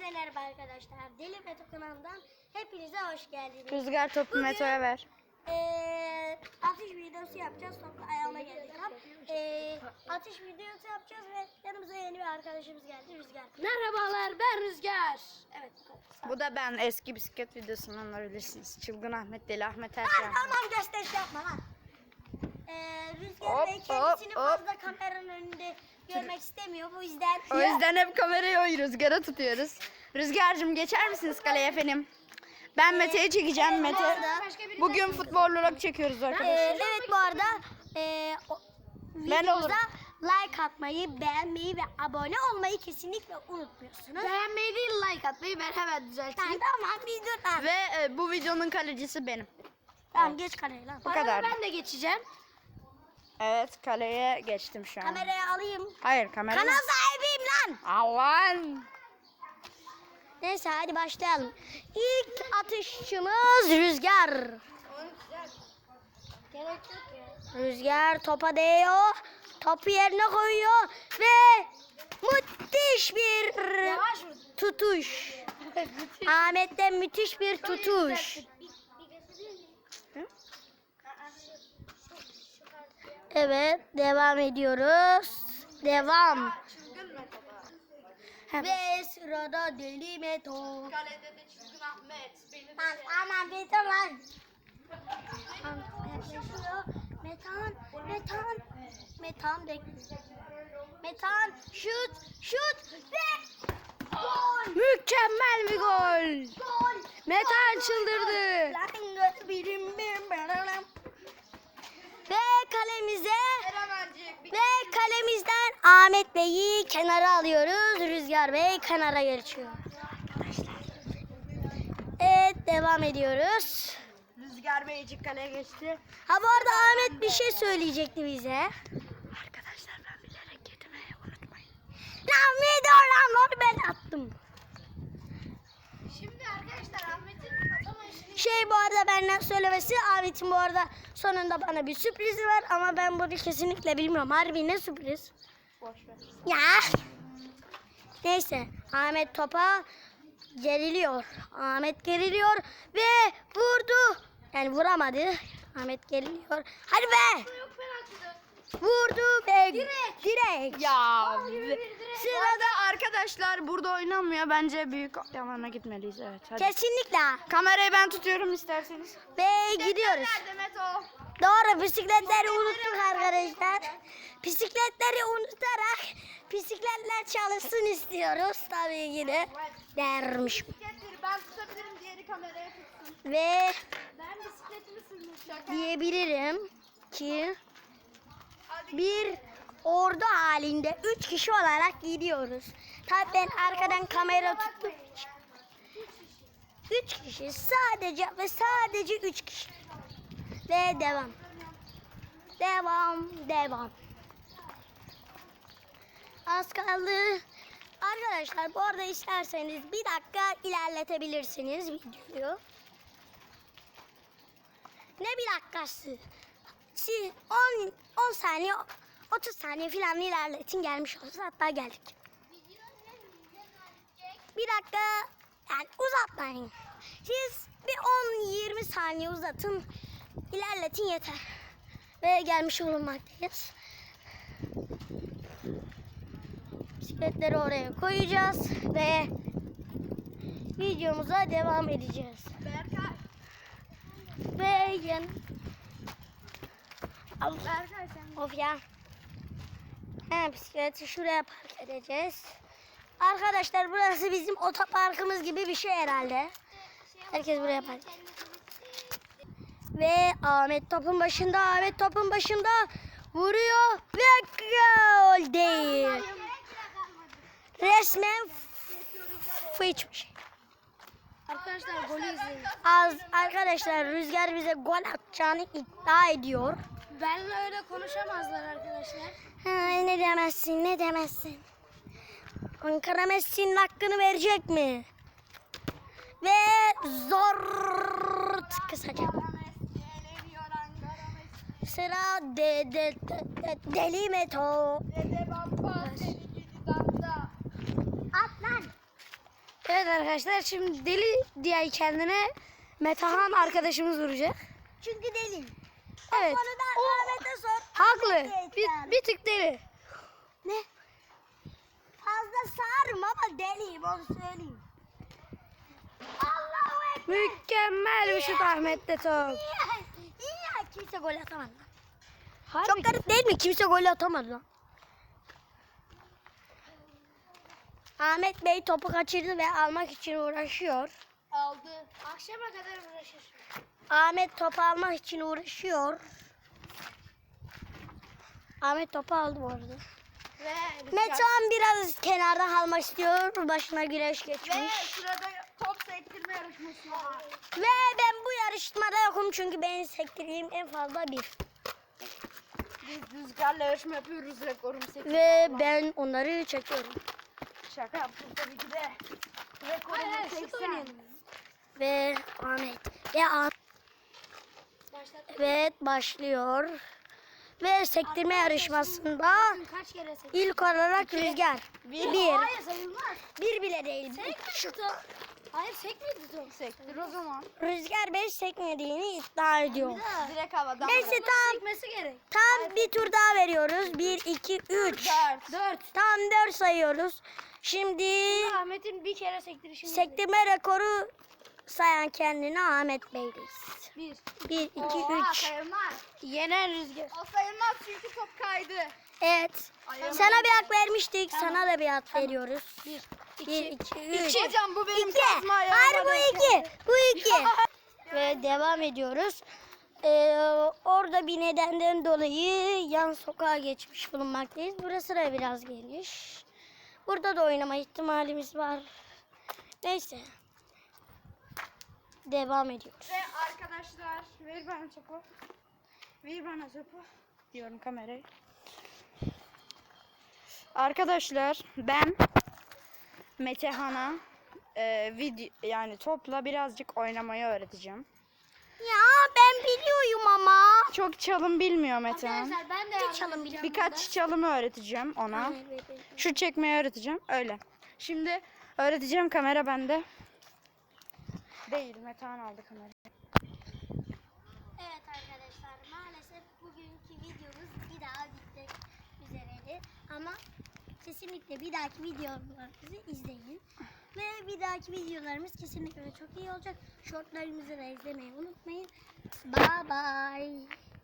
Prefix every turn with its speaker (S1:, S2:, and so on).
S1: Hepinize merhaba arkadaşlar. Deli Meto kanalından hepinize hoş geldiniz.
S2: Rüzgar topu
S1: Bugün-
S2: Meto'ya ver.
S1: Ee, atış videosu yapacağız. Topla ayağıma geldik. Ee, atış videosu yapacağız ve yanımıza yeni bir arkadaşımız geldi. Rüzgar.
S3: Merhabalar ben Rüzgar.
S1: Evet.
S2: Bu da ben eski bisiklet videosundan alabilirsiniz. Çılgın Ahmet, Deli Ahmet her şey.
S1: tamam gösteriş yapma lan. Ee, Rüzgar
S2: Hop,
S1: Bey
S2: hop,
S1: kendisini
S2: hop.
S1: fazla kameranın önünde görmek istemiyor. Bu yüzden
S2: O yüzden hep kamerayı o rüzgara tutuyoruz. Rüzgar'cığım geçer misiniz kaleye efendim? Ben Mete'yi çekeceğim Mete. Bugün futbol vlog çekiyoruz
S1: Ee,
S2: arkadaşlar.
S1: evet bu arada e, o, videomuza
S2: olurum.
S1: like atmayı, beğenmeyi ve abone olmayı kesinlikle unutmuyorsunuz.
S3: Beğenmeyi değil like atmayı ben hemen
S1: Ben
S3: düzelteyim.
S1: tamam dur lan.
S2: Ve e, bu videonun kalecisi benim.
S1: Tamam geç kamerayı lan.
S2: Bu kadar.
S3: ben de geçeceğim.
S2: Evet kaleye geçtim şu an.
S1: Kamerayı alayım.
S2: Hayır kamera.
S1: Kanal sahibiyim lan.
S2: Allah'ın.
S1: Neyse hadi başlayalım. İlk atışçımız Rüzgar. Rüzgar topa değiyor. Topu yerine koyuyor ve müthiş bir tutuş. Ahmet'ten müthiş bir tutuş. Evet, devam ediyoruz. Devam. Ve sırada deli meto.
S3: Kalede de çılgın Ahmet. Beni
S1: Lan aman bir tamam. Yaklaşıyor. Metan, metan, metan bekliyor. Metan, şut, şut ve gol.
S2: Mükemmel bir gol.
S1: Gol.
S2: Metan çıldırdı.
S1: Lan kalemize ve kalemizden Ahmet Bey'i kenara alıyoruz. Rüzgar Bey kenara geçiyor. Evet devam ediyoruz.
S2: Rüzgar Beycik kaleye geçti.
S1: Ha bu arada Ahmet bir şey söyleyecekti bize.
S2: Arkadaşlar ben bilerek getirmeyi unutmayın.
S1: Lan video lan ben attım.
S3: Şimdi arkadaşlar Ahmet'in atama işini
S1: Şey bu arada benden söylemesi Ahmet'in bu arada sonunda bana bir sürprizi var ama ben bunu kesinlikle bilmiyorum. Harbi ne sürpriz?
S2: Boş ver.
S1: Ya. Neyse Ahmet topa geriliyor. Ahmet geriliyor ve vurdu. Yani vuramadı. Ahmet geriliyor. Hadi be. Vurdu ve direkt. direkt.
S2: Ya sırada arkadaşlar burada oynanmıyor. Bence büyük alana gitmeliyiz evet. Hadi.
S1: Kesinlikle.
S2: Kamerayı ben tutuyorum isterseniz.
S1: Ve gidiyoruz.
S2: Nerede Meto?
S1: Doğru bisikletleri unuttuk arkadaşlar. Bisikletleri unutarak bisikletler çalışsın istiyoruz tabii ki de. Dermiş.
S3: Bisikletleri ben tutabilirim diğeri kameraya tutsun.
S1: Ve
S3: Ben bisikletimi sürmüşüm.
S1: diyebilirim ki bir ordu halinde üç kişi olarak gidiyoruz. Tabii ben arkadan kamera tuttum. Üç kişi sadece ve sadece üç kişi. Ve devam. Devam, devam. Az kaldı. Arkadaşlar bu arada isterseniz bir dakika ilerletebilirsiniz videoyu. Ne bir dakikası? Siz 10 10 saniye 30 saniye falan ilerletin gelmiş olsa hatta geldik. Bir dakika yani uzatmayın. Siz bir 10-20 saniye uzatın ilerletin yeter. Ve gelmiş bulunmaktayız. Bisikletleri oraya koyacağız ve videomuza devam edeceğiz.
S3: Berkay.
S1: Ve yan...
S3: Berkay sen.
S1: Of ya. He, bisikleti şuraya park edeceğiz. Arkadaşlar burası bizim otoparkımız gibi bir şey herhalde. Herkes buraya park Ve Ahmet topun başında, Ahmet topun başında vuruyor ve gol değil. Resmen f- hiçbir şey.
S3: Arkadaşlar golü izleyin.
S1: Az arkadaşlar Rüzgar bize gol atacağını iddia ediyor.
S3: Benle öyle konuşamazlar arkadaşlar.
S1: Ha, ne demezsin ne demezsin. Ankara Messi'nin hakkını verecek mi? Ve zor kısaca. Sıra de, de, de, de, deli meto.
S3: Dede bamba seni gidi damda.
S1: At lan.
S3: Evet arkadaşlar şimdi deli diye kendine Metahan arkadaşımız vuracak.
S1: Çünkü deli.
S3: Evet.
S1: Konuda Ahmet'e sor.
S3: Haklı. Bir, bir tık deli.
S1: Ne? Fazla sağırım ama deliyim onu söyleyeyim. Allahu Ekber.
S3: Mükemmel bir şut Ahmet'te top.
S1: İyi, iyi ya kimse gol atamadı.
S3: Harbi
S1: Çok garip değil mi? Kimse gol atamadı lan. Ahmet Bey topu kaçırdı ve almak için uğraşıyor.
S2: Aldı. Akşama kadar uğraşır.
S1: Ahmet topu almak için uğraşıyor. Ahmet topu aldı bu arada.
S2: Ve
S1: Metehan biraz kenarda kalmak istiyor. Başına güneş
S2: Ve
S1: geçmiş.
S2: sırada top sektirme yarışması var.
S1: Ve ben bu yarışmada yokum çünkü benim sektirdiğim en fazla bir.
S2: Biz rüzgarla yarışma yapıyoruz rekorum sektirme.
S1: Ve ben onları çekiyorum.
S2: Şaka yaptım tabii ki de. Rekorum
S1: Hayır, hayır, şut
S2: 80.
S1: oynayalım. Ve Ahmet. Ve Ahmet. Evet başlıyor. Ve sektirme yarışmasında
S3: Kaç kere sekti?
S1: ilk olarak Rüzgar.
S2: Bir.
S1: Bir.
S3: Hayır sayılmaz.
S1: Bir bile değil. Şu.
S3: Hayır sekmedi top.
S2: Sektir o zaman.
S1: Rüzgar 5 sekmediğini iddia ediyor.
S2: Direkt havadan.
S1: Neyse tam
S3: Sekmesi gerek.
S1: tam bir tur daha veriyoruz. 1 2 3.
S2: Dört.
S3: Dört.
S1: Tam 4 sayıyoruz. Şimdi
S3: Ahmet'in bir kere sektirişini.
S1: sektirme rekoru sayan kendine Ahmet Bey'deyiz.
S3: Bir.
S1: 1 2
S2: Oha
S1: 3.
S2: sayılmaz.
S3: Yenen rüzgar.
S2: O sayılmaz çünkü top kaydı.
S1: Evet.
S2: Ayağım-
S1: Sana bir hak vermiştik. Sana da bir hak veriyoruz.
S3: Bir.
S1: 1 2 3.
S2: Hocam bu benim
S1: 2.
S2: kazma ayağıma
S1: Hayır bu 2. Bu 2. Ve devam ediyoruz. Ee, orada bir nedenden dolayı yan sokağa geçmiş bulunmaktayız. Burası da biraz geniş. Burada da oynama ihtimalimiz var. Neyse. Devam ediyoruz.
S2: Ve arkadaşlar ver bana topu. Ver bana topu. Diyorum kamerayı. Arkadaşlar ben Metehan'a e, video yani topla birazcık oynamayı öğreteceğim.
S1: Ya ben biliyorum ama.
S2: Çok çalım bilmiyor Metehan.
S3: Arkadaşlar ben de yardım
S1: çalım
S3: edeceğim
S2: Birkaç çalımı öğreteceğim ona. Şu çekmeyi öğreteceğim. Öyle. Şimdi öğreteceğim kamera bende. Değil Metehan aldı kamerayı.
S1: Evet arkadaşlar maalesef bugünkü videomuz bir daha bitmek üzereydi. Ama kesinlikle bir dahaki videolarımızı izleyin. Ve bir dahaki videolarımız kesinlikle çok iyi olacak. Shortlarımızı da izlemeyi unutmayın. Bye bye.